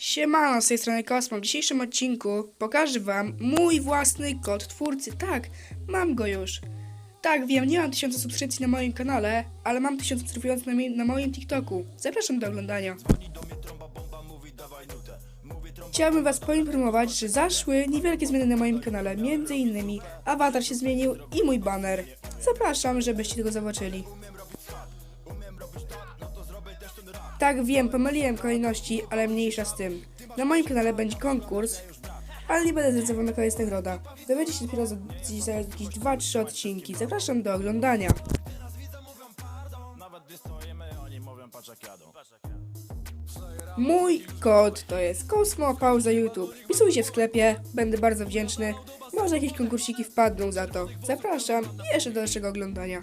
Siemano, z tej strony Kosmo. W dzisiejszym odcinku pokażę wam mój własny kod twórcy. Tak, mam go już. Tak, wiem, nie mam tysiąca subskrypcji na moim kanale, ale mam tysiąc obserwujących na, na moim TikToku. Zapraszam do oglądania. Chciałbym was poinformować, że zaszły niewielkie zmiany na moim kanale. Między innymi awatar się zmienił i mój banner. Zapraszam, żebyście tego zobaczyli. Tak, wiem, pomyliłem kolejności, ale mniejsza z tym. Na moim kanale będzie konkurs, ale nie będę zdecydował na koniec nagroda. Dowiecie się dopiero za, za jakieś 2-3 odcinki. Zapraszam do oglądania. Mój kod to jest Kosmo Pauza YouTube. Wpisujcie w sklepie, będę bardzo wdzięczny. Może jakieś konkursiki wpadną za to. Zapraszam i jeszcze do dalszego oglądania.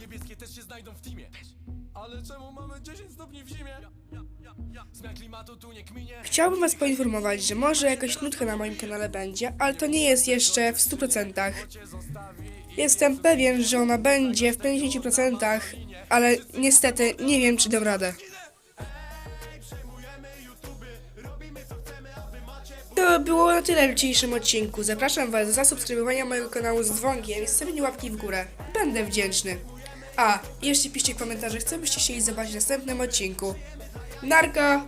Ale czemu mamy 10 stopni w zimie? Klimatu tu nie Chciałbym Was poinformować, że może jakaś nutka na moim kanale będzie, ale to nie jest jeszcze w 100%. Jestem pewien, że ona będzie w 50%, ale niestety nie wiem, czy dam radę. To było na tyle w dzisiejszym odcinku. Zapraszam Was do zasubskrybowania mojego kanału z dzwonkiem i stawienia łapki w górę. Będę wdzięczny. A, jeszcze piszcie w komentarzach, co byście chcieli zobaczyć w następnym odcinku. Narka!